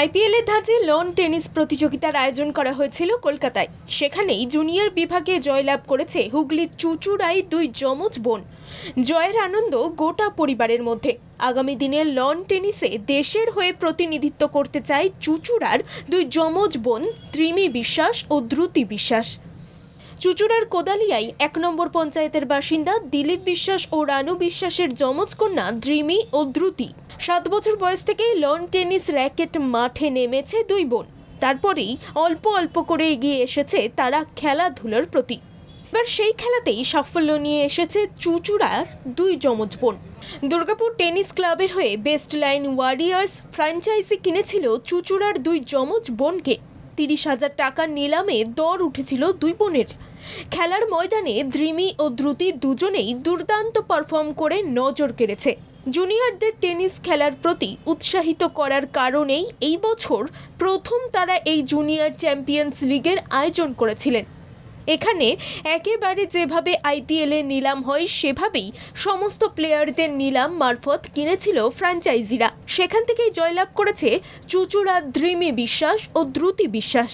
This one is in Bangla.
আইপিএল এর ধাঁচে লন টেনিস প্রতিযোগিতার আয়োজন করা হয়েছিল কলকাতায়। সেখানেই জুনিয়র বিভাগে জয়লাভ করেছে হুগলির চুচুড়াই দুই যমজ বোন। জয়ের আনন্দ গোটা পরিবারের মধ্যে। আগামী দিনে লন টেনিসে দেশের হয়ে প্রতিনিধিত্ব করতে চায় চুচুড়ার দুই যমজ বোন ত্রিমি বিশ্বাস ও দ্রুতি বিশ্বাস। চুচুড়ার কোদালিয়ায় এক নম্বর পঞ্চায়েতের বাসিন্দা দিলীপ বিশ্বাস ও রানু বিশ্বাসের যমজ কন্যা দ্রিমি ও দ্রুতি। সাত বছর বয়স থেকেই লন টেনিস র্যাকেট মাঠে নেমেছে দুই বোন। তারপরেই অল্প অল্প করে এগিয়ে এসেছে তারা খেলাধুলার প্রতি। এবার সেই খেলাতেই সাফল্য নিয়ে এসেছে চুচুড়ার দুই যমজ বোন। দুর্গাপুর টেনিস ক্লাবের হয়ে বেস্ট লাইন ওয়ারিয়ার্স ফ্র্যাঞ্চাইজি কিনেছিল চুচুড়ার দুই যমজ বোনকে। তিরিশ হাজার টাকার নিলামে দর উঠেছিল দুই বোনের। খেলার ময়দানে দ্রিমি ও দ্রুতি দুজনেই দুর্দান্ত পারফর্ম করে নজর কেড়েছে। জুনিয়রদের টেনিস খেলার প্রতি উৎসাহিত করার কারণেই এই বছর প্রথম তারা এই জুনিয়র চ্যাম্পিয়ন্স লিগের আয়োজন করেছিলেন। এখানে একেবারে যেভাবে আইপিএলে নিলাম হয়, সেভাবেই সমস্ত প্লেয়ারদের নিলাম মারফত কিনেছিল ফ্র্যাঞ্চাইজিরা সেখান থেকেই জয়লাভ করেছে চুচুড়া দ্রিমি বিশ্বাস ও দ্রুতি বিশ্বাস।